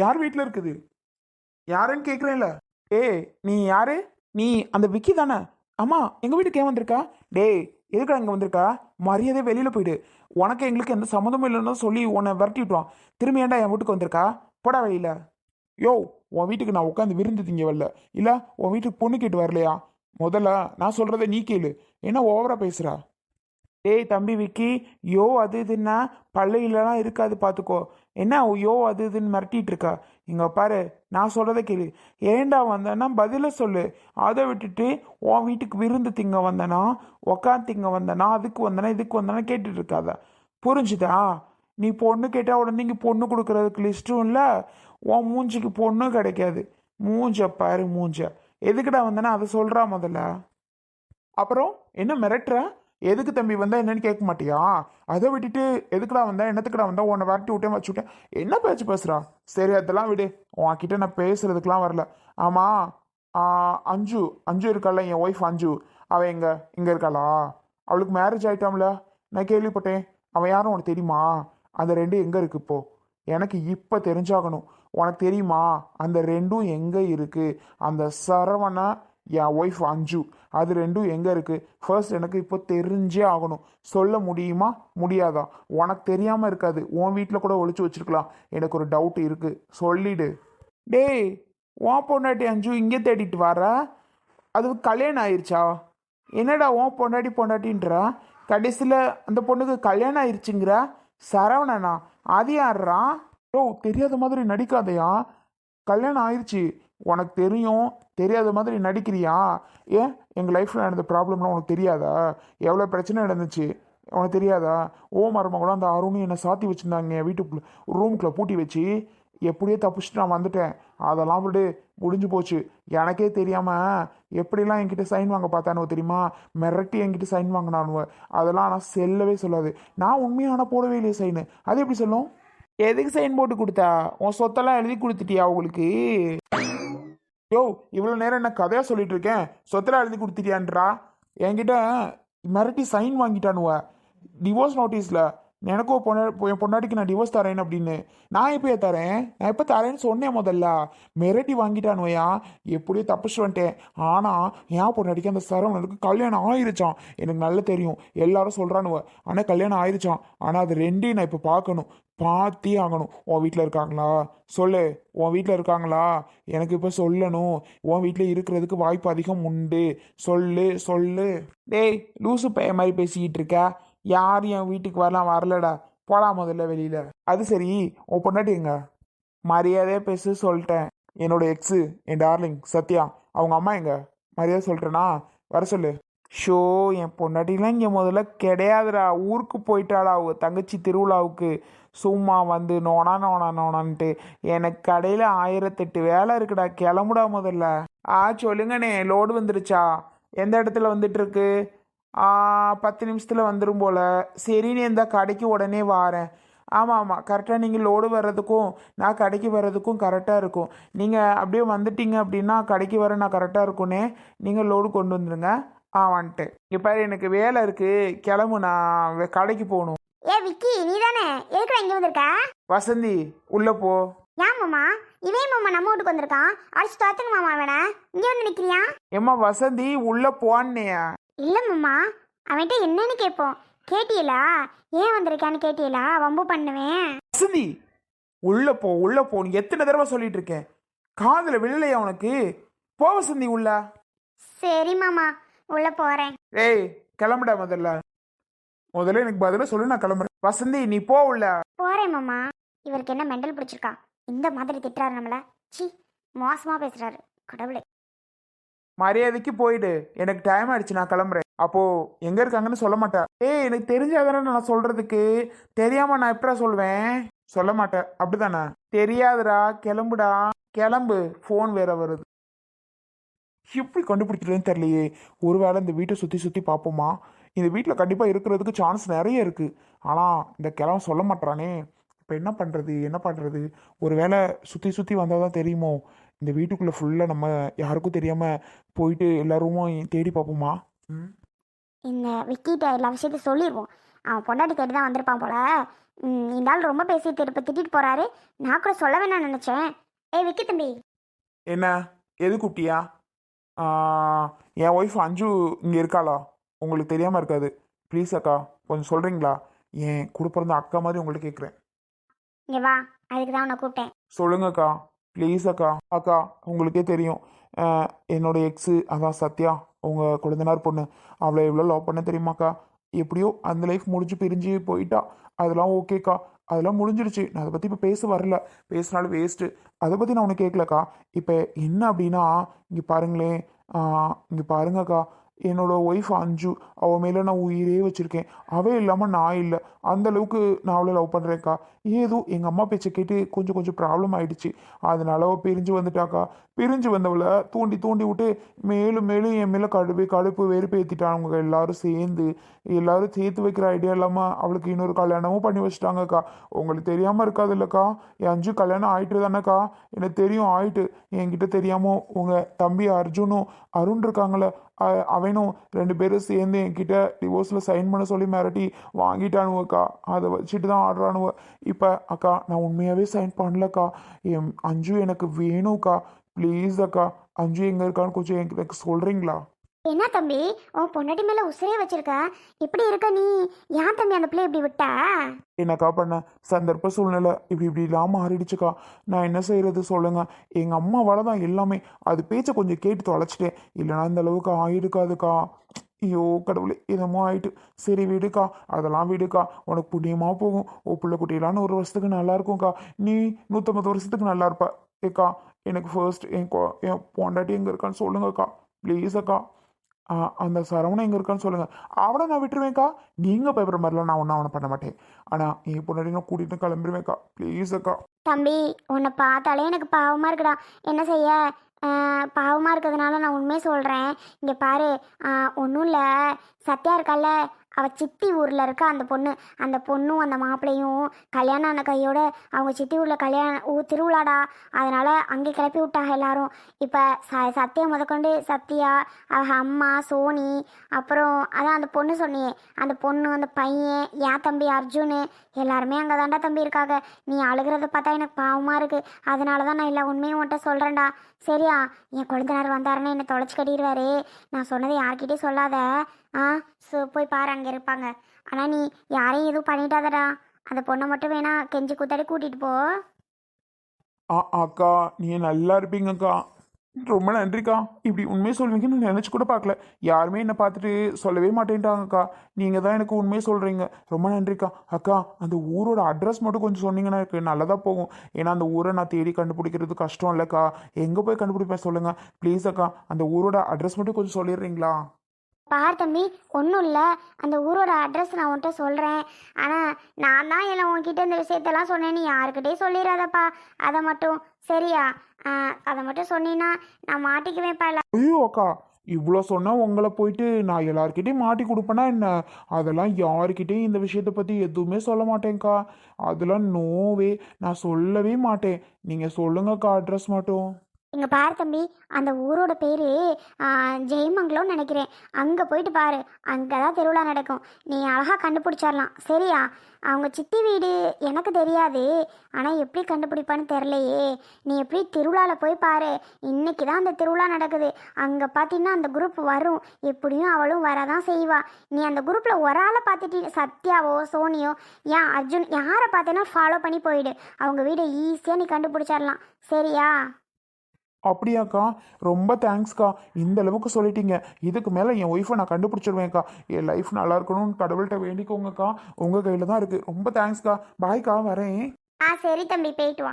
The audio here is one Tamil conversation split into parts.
யார் வீட்டில் இருக்குது? யாருன்னு கேட்குறேன்ல ஏய் நீ யாரு? நீ அந்த விக்கி தானே? ஆமா எங்கள் வீட்டுக்கு ஏன் வந்திருக்கா? டேய் எதுக்குடா இங்கே வந்திருக்கா? மரியாதை வெளியில் போயிடு. உனக்கு எங்களுக்கு எந்த சம்மந்தமும் இல்லைன்னு சொல்லி உன்னை விரட்டி விட்டுவான் திரும்பி ஏன்டா என் வீட்டுக்கு வந்திருக்கா? போடா வெளியில. யோ உன் வீட்டுக்கு நான் உட்காந்து விருந்து திங்க வரல. இல்லை உன் வீட்டுக்கு பொண்ணு கேட்டு வரலையா? முதல்ல நான் சொல்கிறத நீ கேளு. என்ன ஓவராக பேசுகிறா டேய் தம்பி விக்கி யோ அது இதுன்னா பள்ளையிலலாம் இருக்காது பார்த்துக்கோ என்ன ஐயோ அது இதுன்னு மிரட்டிட்டு இருக்கா? இங்க பாரு நான் சொல்கிறத கேளு. ஏன்டா வந்தேன்னா பதில சொல்லு. அதை விட்டுட்டு உன் வீட்டுக்கு விருந்து திங்க வந்தனா உக்காந்து திங்க வந்தனா அதுக்கு வந்தனா இதுக்கு வந்தனா கேட்டுட்டு இருக்காத. புரிஞ்சுதா? நீ பொண்ணு கேட்டால் உடனே இங்கே பொண்ணு கொடுக்கறதுக்கு லிஸ்ட்டும் இல்லை உன் மூஞ்சிக்கு பொண்ணும் கிடைக்காது. மூஞ்ச பாரு மூஞ்ச. எதுக்குடா வந்தனா அதை சொல்கிறா முதல்ல. அப்புறம் என்ன மிரட்டுற? எதுக்கு தம்பி வந்தால் என்னன்னு கேட்க மாட்டியா? அதை விட்டுட்டு எதுக்குடா வந்தா? என்னத்துக்குடா வந்தா? உன்னை விரட்டி விட்டேன் வச்சு விட்டேன். என்ன பேச்சு பேசுகிறா சரி அதெல்லாம் விடு. உன்கிட்ட நான் பேசுறதுக்கெலாம் வரல. ஆமாம் அஞ்சு அஞ்சு இருக்காள? என் ஒய்ஃப் அஞ்சு. அவள் எங்கே? இங்கே இருக்காளா? அவளுக்கு மேரேஜ் ஆயிட்டாம்ல. நான் கேள்விப்பட்டேன். அவன் யாரும் உனக்கு தெரியுமா? அந்த ரெண்டு எங்கே இருக்கு இப்போ? எனக்கு இப்போ தெரிஞ்சாகணும். உனக்கு தெரியுமா? அந்த ரெண்டும் எங்கே இருக்குது அந்த சரவணை என் ஒய்ஃப் அஞ்சு. அது ரெண்டும் எங்கே இருக்குது ஃபர்ஸ்ட் எனக்கு இப்போ தெரிஞ்சே ஆகணும். சொல்ல முடியுமா? முடியாதா? உனக்கு தெரியாமல் இருக்காது. உன் வீட்டில் கூட ஒழிச்சு வச்சிருக்கலாம். எனக்கு ஒரு டவுட் இருக்குது சொல்லிடு. டேய் உன் பொண்டாட்டி அஞ்சு இங்கே தேடிட்டு வர அது கல்யாணம் ஆயிடுச்சா என்னடா உன் பொண்டாட்டி பொண்டாட்டின்றா? கடைசியில் அந்த பொண்ணுக்கு கல்யாணம் ஆயிடுச்சுங்கிற சரவணனா? அது யாருறா? ஓ தெரியாத மாதிரி நடிக்காதயா? கல்யாணம் ஆயிடுச்சு உனக்கு தெரியும் தெரியாத மாதிரி நடிக்கிறியா? ஏன்? எங்கள் லைஃப்பில் நடந்த ப்ராப்ளம்லாம் உனக்கு தெரியாதா? எவ்வளோ பிரச்சனை நடந்துச்சு? உனக்கு தெரியாதா? ஓ மருமகளும் அந்த அருணும் என்னை சாத்தி வச்சுருந்தாங்க வீட்டுக்குள்ளே ரூமுக்குள்ளே பூட்டி வச்சு எப்படியோ தப்பிச்சுட்டு நான் வந்துட்டேன். அதெல்லாம் விடு முடிஞ்சு போச்சு. எனக்கே தெரியாமல் எப்படிலாம் என்கிட்ட சைன் வாங்க பார்த்தானுவ தெரியுமா? மிரட்டி என்கிட்ட சைன் வாங்கினானுவ. அதெல்லாம் ஆனால் செல்லவே சொல்லாது. நான் உண்மையான போடவே இல்லையே சைனு அது எப்படி சொல்லும்? எதுக்கு சைன் போட்டு கொடுத்தா? உன் சொத்தெல்லாம் எழுதி கொடுத்துட்டியா அவங்களுக்கு யோ இவ்வளோ நேரம் என்ன கதையாக சொல்லிட்டு இருக்கேன்? சொத்தில் எழுதி கொடுத்துட்டியான்றா? என்கிட்ட மிரட்டி சைன் வாங்கிட்டானுவ. டிவோர்ஸ் நோட்டீஸில் எனக்கும் பொண்ணா என் பொண்டாட்டிக்கு நான் டிவோர்ஸ் தரேன் அப்படின்னு. நான் எப்போயே தரேன்? நான் எப்போ தரேன்னு சொன்னேன் முதல்ல. மிரட்டி வாங்கிட்டானுவையா? எப்படியோ தப்பிச்சு வந்துட்டேன். ஆனால் என் பொண்டாட்டிக்கு அந்த சரவணனுக்கு கல்யாணம் ஆயிருச்சான் எனக்கு நல்லா தெரியும். எல்லாரும் சொல்கிறானுவ ஆனால் கல்யாணம் ஆயிருச்சான் ஆனால் அது ரெண்டையும் நான் இப்போ பார்க்கணும். பார்த்தே ஆகணும். உன் வீட்டில் இருக்காங்களா? சொல்லு. உன் வீட்டில் இருக்காங்களா? எனக்கு இப்போ சொல்லணும். உன் வீட்டில் இருக்கிறதுக்கு வாய்ப்பு அதிகம் உண்டு. சொல்லு சொல்லு. டேய் லூசு பைய மாதிரி பேசிக்கிட்டு இருக்க. யாரும் என் வீட்டுக்கு வரலாம் வரலடா. போலாம் முதல்ல வெளியில. அது சரி உன் பொண்டாட்டி எங்க? மரியாதையே பேசு சொல்லிட்டேன். என்னோட எக்ஸு என் டார்லிங் சத்யா. அவங்க அம்மா எங்க? மரியாதை சொல்லிட்டேனா வர சொல்லு. ஷோ என் பொண்டாட்டிலாம் இங்கே முதல்ல கிடையாதுடா. ஊருக்கு போயிட்டாடா அவங்க தங்கச்சி திருவிழாவுக்கு. சும்மா வந்து நோனா நோனா நோனான்ட்டு. எனக்கு கடையில் ஆயிரத்தெட்டு வேலை இருக்குடா. கிளம்புடா முதல்ல. ஆ சொல்லுங்கண்ணே. லோடு வந்துருச்சா? எந்த இடத்துல வந்துட்டுருக்கு பத்து நிமிஷத்தில் வந்துடும் போல். சரின்னு இந்த கடைக்கு உடனே வாரேன். ஆமாம் ஆமாம் கரெக்டாக நீங்கள் லோடு வர்றதுக்கும் நான் கடைக்கு வர்றதுக்கும் கரெக்டாக இருக்கும். நீங்கள் அப்படியே வந்துட்டீங்க அப்படின்னா கடைக்கு வர நான் கரெக்டாக இருக்கும்னே நீங்கள் லோடு கொண்டு வந்துடுங்க ஆ வந்துட்டேன். இங்கே பாரு எனக்கு வேலை இருக்குது கிளம்பு நான் கடைக்கு போகணும். ஏ விக்கி நீ தானே எதுக்குடா இங்கே வந்திருக்க? வசந்தி உள்ளே போ. ஏன் மாமா? இவன் மாமா நம்ம வீட்டுக்கு வந்திருக்கான்? அடிச்சு துரத்துங்க மாமா அவனை. இங்கே வந்து நிற்கிறியா ஏம்மா வசந்தி உள்ளே போன்னேயா? இல்லை மாமா அவன்கிட்ட என்னன்னு கேட்போம். கேட்டியலா? ஏன் வந்திருக்கான்னு கேட்டியலா? வம்பு பண்ணுவேன். வசந்தி உள்ளே போ உள்ளே போ. நீ எத்தனை தடவை சொல்லிட்டு இருக்கேன்? காதில் விழலையா உனக்கு? போ வசந்தி உள்ள. சரி மாமா உள்ள போறேன். ஏய் கிளம்புடா முதல்ல. முதல்ல எனக்கு பதில சொல்லு நான் கிளம்புறேன். வசந்தி நீ போ உள்ள. போறேன் மாமா. இவருக்கு என்ன மெண்டல் பிடிச்சிருக்கா? இந்த மாதிரி திட்டுறாரு நம்மள. சி மோசமா பேசுறாரு. கடவுளே. மரியாதைக்கு போயிடு. எனக்கு டைம் ஆயிடுச்சு நான் கிளம்புறேன். அப்போ எங்க இருக்காங்கன்னு சொல்ல மாட்டேன் ஏய் எனக்கு தெரிஞ்சாதானே நான் சொல்றதுக்கு? தெரியாம நான் எப்படா சொல்வேன் சொல்ல மாட்டேன் அப்படிதானே? தெரியாதுடா கிளம்புடா. கிளம்பு. ஃபோன் வேற வருது. எப்படி கண்டுபிடிக்கிறதுன்னு தெரியலையே. ஒருவேளை இந்த வீட்டை சுற்றி சுற்றி பார்ப்போமா? இந்த வீட்டில் கண்டிப்பாக இருக்கிறதுக்கு சான்ஸ் நிறைய இருக்குது ஆனால் இந்த கிழவன் சொல்ல மாட்டானே இப்போ என்ன பண்ணுறது என்ன பண்ணுறது ஒரு வேளை சுற்றி சுற்றி வந்தால் தான் தெரியுமோ? இந்த வீட்டுக்குள்ளே ஃபுல்லாக நம்ம யாருக்கும் தெரியாமல் போயிட்டு எல்லாரும் தேடி பார்ப்போமா ம். இந்த விக்கிட்ட எல்லா விஷயத்தையும் சொல்லிடுவோம் அவன் பொண்டாட்டி கேட்டு தான் வந்திருப்பான் போல. இந்த ஆள் ரொம்ப பேசி திருப்ப திட்டிட்டு போறாரு. நான் கூட சொல்ல வேணாம்னு நினைச்சேன். ஏய் விக்கி தம்பி. என்ன? எது கூப்பிட்டியா ஆ, என் ஒய்ஃப் அஞ்சு இங்கே இருக்காளா? உங்களுக்கு தெரியாமல் இருக்காது. ப்ளீஸ் அக்கா கொஞ்சம் சொல்கிறீங்களா என் கூட பிறந்த அக்கா மாதிரி உங்கள்ட்ட கேட்குறேன் இங்க வா அதுக்கு தான் உன்னை கூப்பிட்டேன். சொல்லுங்கக்கா. ப்ளீஸ் அக்கா அக்கா உங்களுக்கே தெரியும். என்னோட எக்ஸு அதான் சத்யா உங்கள் குழந்தைனார் பொண்ணு. அவளை எவ்வளோ லவ் பண்ண தெரியுமாக்கா எப்படியோ அந்த லைஃப் முடிஞ்சு பிரிஞ்சு போயிட்டா. அதெல்லாம் ஓகேக்கா அதெல்லாம் முடிஞ்சிருச்சு. நான் அதை பற்றி இப்போ பேச வரல. பேசினாலும் வேஸ்ட்டு அதை பற்றி நான் உனக்கு கேட்கலக்கா இப்போ என்ன அப்படின்னா இங்கே பாருங்களேன். இங்கே பாருங்கக்கா என்னோட ஒய்ஃப் அஞ்சு அவள் மேலே நான் உயிரே வச்சுருக்கேன். அவள் இல்லாமல் நான் இல்லை. அந்த அளவுக்கு நான் அவளை லவ் பண்ணுறேன்க்கா ஏதோ எங்கள் அம்மா பேச்சை கேட்டு கொஞ்சம் கொஞ்சம் ப்ராப்ளம் ஆகிடுச்சு அதனால அவள் பிரிஞ்சு வந்துட்டாக்கா. பிரிஞ்சு வந்தவளை தூண்டி தூண்டி விட்டு மேலும் மேலும் என் மேலே கடுப்பு கடுப்பு வெறுப்பு ஏற்றிட்டாங்க எல்லாரும் சேர்ந்து எல்லாரும் சேர்த்து வைக்கிற ஐடியா இல்லாமல் அவளுக்கு இன்னொரு கல்யாணமும் பண்ணி வச்சுட்டாங்கக்கா. உங்களுக்கு தெரியாமல் இருக்காது இல்லைக்கா என் அஞ்சு கல்யாணம் ஆயிட்டு தானேக்கா. எனக்கு தெரியும் ஆயிட்டு. என்கிட்ட தெரியாமல் உங்கள் தம்பி அர்ஜுனும் அருண் இருக்காங்களே அவன் அவனும் ரெண்டு பேரும் சேர்ந்து என்கிட்ட டிவோர்ஸில் சைன் பண்ண சொல்லி மிரட்டி வாங்கிட்டானுவக்கா அதை வச்சுட்டு தான் ஆடுறானுவ. இப்போ அக்கா நான் உண்மையாகவே சைன் பண்ணலக்கா. என் அஞ்சு எனக்கு வேணும்க்கா. ப்ளீஸ் அக்கா அஞ்சு எங்கே இருக்கான்னு கொஞ்சம் எனக்கு சொல்கிறீங்களா என்ன தம்பி உன் பொண்டாட்டி மேல உசுரே வச்சிருக்க? இப்படி இருக்க நீ ஏன் தம்பி அந்த பிள்ளை இப்படி விட்ட? என்னக்கா பண்ண? சந்தர்ப்ப சூழ்நிலை இப்படி இப்படிலாம் மாறிடுச்சுக்கா. நான் என்ன செய்யறது சொல்லுங்க. எங்கள் அம்மாவால தான் எல்லாமே. அது பேச்ச கொஞ்சம் கேட்டு தொலைச்சிட்டேன். இல்லைனா இந்த அளவுக்கு ஆயிடுக்காதுக்கா ஐயோ கடவுளே என்னமோ ஆயிட்டு. சரி விடுக்கா. அதெல்லாம் விடுக்கா. உனக்கு புண்ணியமாக போகும். ஓ பிள்ளை குட்டியெல்லாம் ஒரு வருஷத்துக்கு நல்லா இருக்கும்க்கா. நீ நூற்றம்பது வருஷத்துக்கு நல்லா இருப்ப. ஏக்கா எனக்கு ஃபர்ஸ்ட் என் என் பொண்டாட்டி எங்கே இருக்கான்னு சொல்லுங்கக்கா. ப்ளீஸ் அக்கா. அந்த சரவணன் எங்கே இருக்கான்னு சொல்லுங்கள் அவனை நான் விட்டுருவேன்க்கா. நீங்கள் பயப்படுற மாதிரிலாம் நான் ஒன்றும் அவனை பண்ண மாட்டேன். ஆனால் என் பொண்டாட்டி நான் கூட்டிகிட்டு கிளம்பிடுவேன்க்கா ப்ளீஸ் அக்கா. தம்பி உன்னை பார்த்தாலே எனக்கு பாவமாக இருக்குடா. என்ன செய்ய? பாவமாக இருக்கிறதுனால நான் உண்மையை சொல்கிறேன் இங்கே பாரு. ஒன்றும் இல்லை. சத்யா இருக்கால அவள் சித்தி ஊரில் இருக்க அந்த பொண்ணு அந்த பொண்ணும் அந்த மாப்பிள்ளையும் கல்யாணம் ஆன கையோட அவங்க சித்தி ஊரில் கல்யாணம் ஊ திருவிழாடா. அதனால் அங்கே கிளப்பி விட்டாங்க எல்லாரும். இப்போ ச சத்யா முதற்கொண்டு சத்யா அவள் அம்மா சோனி அப்புறம் அதான் அந்த பொண்ணு சொன்னியே அந்த பொண்ணு அந்த பையன் என் தம்பி அர்ஜுனு எல்லாருமே அங்கே தாண்டா தம்பி இருக்காங்க. நீ அழுகிறத பார்த்தா எனக்கு பாவமாக இருக்குது அதனால தான் நான் எல்லா உண்மையும் உன்ட்ட சொல்கிறேன்டா சரியா என் கொழுந்தனார் வந்தாருன்னு என்னை தொலைச்சி கட்டிடுவாரு. நான் சொன்னதை யார்கிட்டயும் சொல்லாத. ஆ சோ போய் பாரு அங்கே இருப்பாங்க. ஆனால் நீ யாரையும் எதுவும் பண்ணிட்டாதடா அந்த பொண்ணை மட்டும் வேணா கெஞ்சி கூத்தாடி கூட்டிகிட்டு போ. ஆ அக்கா நீ நல்லா இருப்பீங்கக்கா. ரொம்ப நன்றிக்கா. இப்படி உண்மையை சொல்வீங்கன்னு நான் நினச்சி கூட பார்க்கல. யாருமே என்னை பார்த்துட்டு சொல்லவே மாட்டேன்ட்டாங்கக்கா. நீங்கள் தான் எனக்கு உண்மையை சொல்கிறீங்க ரொம்ப நன்றிக்கா. அக்கா அந்த ஊரோட அட்ரஸ் மட்டும் கொஞ்சம் சொன்னீங்கன்னா எனக்கு நல்லதாக போகும். ஏன்னா அந்த ஊரை நான் தேடி கண்டுபிடிக்கிறது கஷ்டம் இல்லைக்கா. எங்கே போய் கண்டுபிடிப்பேன் சொல்லுங்கள் ப்ளீஸ் அக்கா அந்த ஊரோட அட்ரஸ் மட்டும் கொஞ்சம் சொல்லிடுறீங்களா? பார் தம்பி ஒன்றும் இல்லை. அந்த ஊரோட அட்ரஸ் நான் உன்கிட்ட சொல்கிறேன் ஆனால் நான் தான் இல்லை உன்கிட்ட இந்த விஷயத்தெல்லாம் சொன்னேன். நீ யாருக்கிட்டே சொல்லிடாதப்பா. அதை மட்டும் சரியா? அதை மட்டும் சொன்னீன்னா நான் மாட்டிக்குவேன்ப்பா இல்லை ஐயோ அக்கா. இவ்வளோ சொன்னால் உங்களை போயிட்டு நான் எல்லாருக்கிட்டையும் மாட்டி கொடுப்பேனா என்ன? அதெல்லாம் யாருக்கிட்டையும் இந்த விஷயத்தை பற்றி எதுவுமே சொல்ல மாட்டேங்க்கா அதெல்லாம் நோவே நான் சொல்லவே மாட்டேன். நீங்கள் சொல்லுங்கக்கா அட்ரஸ் மட்டும். இங்கே பார் தம்பி அந்த ஊரோட பேர் ஜெயமங்கலம்னு நினைக்கிறேன். அங்கே போயிட்டு பாரு. அங்கே தான் திருவிழா நடக்கும். நீ அழகாக கண்டுபிடிச்சிடலாம் சரியா? அவங்க சித்தி வீடு எனக்கு தெரியாது. ஆனால் எப்படி கண்டுபிடிப்பான்னு தெரிலையே நீ எப்படி திருவிழாவில் போய் பாரு. இன்னைக்கு தான் அந்த திருவிழா நடக்குது. அங்கே பார்த்தீங்கன்னா அந்த குரூப் வரும். எப்படியும் அவளும் வரதான் செய்வா. நீ அந்த குரூப்பில் ஒரு ஆளை பார்த்துட்டு சத்யாவோ சோனியோ ஏன் அர்ஜுன் யாரை பார்த்தேன்னா ஃபாலோ பண்ணி போயிடு. அவங்க வீடை ஈஸியாக நீ கண்டுபிடிச்சிடலாம் சரியா? அப்படியாக்கா? ரொம்ப தேங்க்ஸ்க்கா இந்த அளவுக்கு சொல்லிட்டீங்க. இதுக்கு மேலே என் ஒய்ஃபை நான் கண்டுபிடிச்சிடுவேன்க்கா. என் லைஃப் நல்லா இருக்கணும்னு கடவுள்கிட்ட வேண்டிக்கோங்கக்கா. உங்கள் கையில் தான் இருக்குது ரொம்ப தேங்க்ஸ்க்கா பாய்க்கா வரேன். ஆ சரி தம்பி. போயிட்டு வா.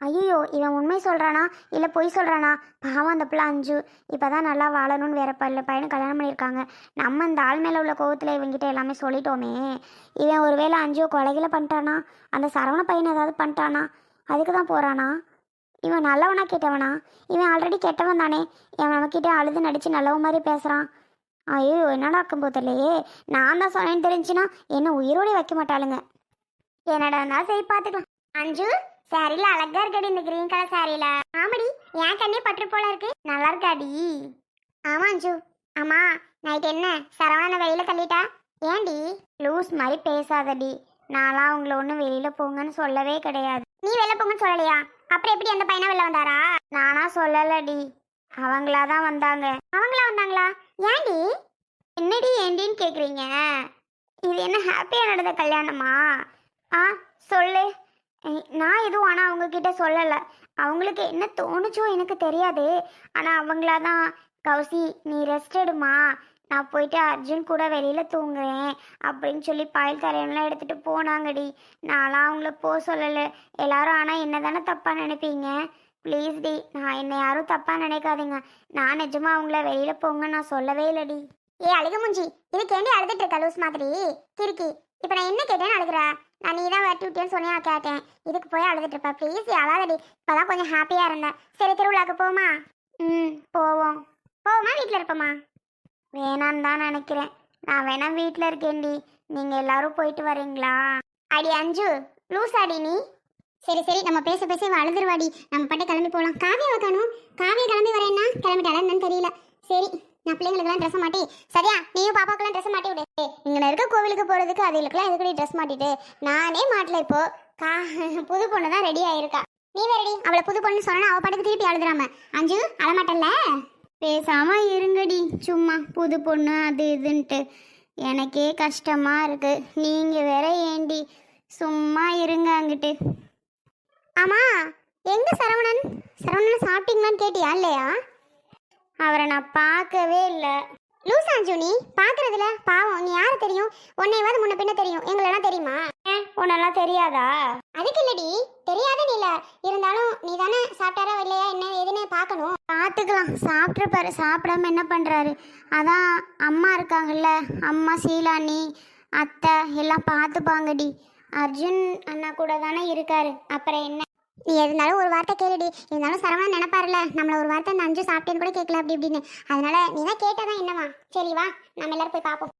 ஐயோ இவன் உண்மை சொல்கிறானா இல்லை பொய் சொல்கிறானா பாவம் அந்த பிள்ளை அஞ்சு. இப்போ தான் நல்லா வாழணும்னு வேற பல்ல பையனை கல்யாணம் பண்ணியிருக்காங்க. நம்ம இந்த ஆள் மேலே உள்ள கோவத்தில் இவங்கிட்ட எல்லாமே சொல்லிட்டோமே. இவன் ஒருவேளை அஞ்சு கொலைகளை பண்ணிட்டானா? அந்த சரவண பையனை ஏதாவது பண்ணிட்டானா? அதுக்கு தான் போகிறானா இவன் நல்லவனா கெட்டவனா? இவன் ஆல்ரெடி கெட்டவன் தானே. இவன் நம்மக்கிட்ட அழுது நடித்து நல்லவன் மாதிரி பேசுகிறான் ஐயோ என்னடா ஆக்கும் போதில்லையே? நான் தான் சொன்னேன்னு தெரிஞ்சுன்னா என்ன உயிரோட வைக்க மாட்டாளுங்க. என்னடா இருந்தாலும் சரி பார்த்துக்கலாம் அஞ்சு சாரியில் அழகா இருக்கடி இந்த கிரீன் கலர் சாரியில். ஆமாடி ஏன் கண்ணே பற்று போல இருக்கு. நல்லா இருக்காடி. ஆமா அஞ்சு. ஆமா நைட் என்ன? சரவணனை வெளியில் தள்ளிட்டா? ஏன்டி? லூஸ் மாதிரி பேசாதடி. நான்லாம் அவங்கள ஒன்றும் வெளியில் போங்கன்னு சொல்லவே கிடையாது. நீ வெளில போங்கன்னு சொல்லலையா? அப்புறம் எப்படி அந்த பையனா வெளில வந்தாரா? நானா சொல்லலடி. அவங்களா தான் வந்தாங்க. அவங்களா வந்தாங்களா? ஏன்டி என்னடி ஏண்டின்னு கேட்குறீங்க இது என்ன ஹாப்பியாக நடந்த கல்யாணமா? ஆ சொல்லு. நான் எதுவும் ஆனால் அவங்கக்கிட்ட சொல்லலை. அவங்களுக்கு என்ன தோணுச்சோ எனக்கு தெரியாது. ஆனால் அவங்களா தான் கௌசி நீ ரெஸ்ட் எடுமா நான் போயிட்டு அர்ஜுன் கூட வெளியில் தூங்குறேன் அப்படின்னு சொல்லி பாயல் தலைவன்லாம் எடுத்துகிட்டு போனாங்கடி. நான்லாம் அவங்கள போக சொல்லலை. எல்லாரும் ஆனால் என்ன தானே தப்பாக நினைப்பீங்க? ப்ளீஸ் டி நான் என்னை யாரும் தப்பாக நினைக்காதீங்க. நான் நிஜமாக அவங்கள வெளியில் போங்க நான் சொல்லவே இல்லைடி. ஏ அழுக முஞ்சி. இதுக்கு ஏண்டி அழுதுட்டு இருக்க லூஸ் மாதிரி? கிறுக்கி. இப்போ நான் என்ன கேட்டேன்னு அழுகுற? நான் நீ தான் வெட்டி விட்டேன்னு சொன்னியா கேட்டேன். இதுக்கு போய் அழுதுட்டு இருப்ப ப்ளீஸ் அழாதடி. இப்போதான் கொஞ்சம் ஹாப்பியாக இருந்தேன். சரி திருவிழாக்கு போமா ம் போவோம். போவோமா? வீட்டில் இருப்போமா? வேணான்னு தான் நினைக்கிறேன். நான் வேணா வீட்டில் இருக்கேன்டி. நீங்கள் எல்லாரும் போயிட்டு வரீங்களா? அடி அஞ்சு லூஸ் அடி நீ. சரி சரி நம்ம பேச பேச இவ அழுதுருவாடி. நம்ம பாட்டு கிளம்பி போகலாம் காவியாவை காணும். காவியா கிளம்பி வரேன்னா கிளம்பிட்டாளா என்னன்னு தெரியல. சரி நான் பிள்ளைங்களுக்குலாம் ட்ரெஸ் மாட்டி. சரியா நீயும் பாப்பாக்கெல்லாம் ட்ரெஸ் மாட்டி விடு. இங்கே இருக்க கோவிலுக்கு போகிறதுக்கு அதுகளுக்குலாம் எதுக்கடி ட்ரெஸ் மாட்டிட்டு? நானே மாட்டல இப்போ. கா புது பொண்ணு தான் ரெடி ஆயிருக்கா. நீ ரெடி அவளை புது பொண்ணு சொன்னா அவள் பாட்டுக்கு திருப்பி அழுதுறாம. அஞ்சு அழமாட்டல்ல? பேசாம இருங்கடி. சும்மா புது பொண்ணு அது இதுன்ட்டு. எனக்கே கஷ்டமா இருக்கு. நீங்க வேற ஏண்டி? சும்மா இருங்க அங்கிட்டு. ஆமா எங்க சரவணன்? சரவணன் சாப்பிட்டீங்களான்னு கேட்டியா இல்லையா? அவரை நான் பார்க்கவே இல்லை. லூசா அஞ்சு நீ பார்க்கறதுல பாவம். நீ யாரு தெரியும்? உன்னையாவது முன்ன பின்ன தெரியும். எங்களெல்லாம் தெரியுமா? உன்னெல்லாம் தெரியாதா? அதுக்கு இல்லடி. தெரியாதுன்னு இல்ல இருந்தாலும் நீ தானே சாப்பிட்டாரா இல்லையா? என்ன ஏதுன்னு பார்க்கணும். பார்த்துக்கலாம் சாப்பிட்ருப்பாரு சாப்பிடாம என்ன பண்ணுறாரு அதான் அம்மா இருக்காங்கல்ல அம்மா சீலானி அத்தை எல்லாம் பார்த்துப்பாங்கடி அர்ஜுன் அண்ணா கூட தானே இருக்காரு. அப்புறம் என்ன? நீ இருந்தாலும் ஒரு வார்த்தை கேளுடி. இருந்தாலும் சரவணன் நினைப்பாருல நம்மள ஒரு வார்த்தை அந்த அஞ்சு சாப்பிட்டேன்னு கூட கேட்கல அப்படி இப்படின்னு. அதனால நீ தான் கேட்டதான் என்னவா? சரி வா நம்ம எல்லாரும் போய் பார்ப்போம்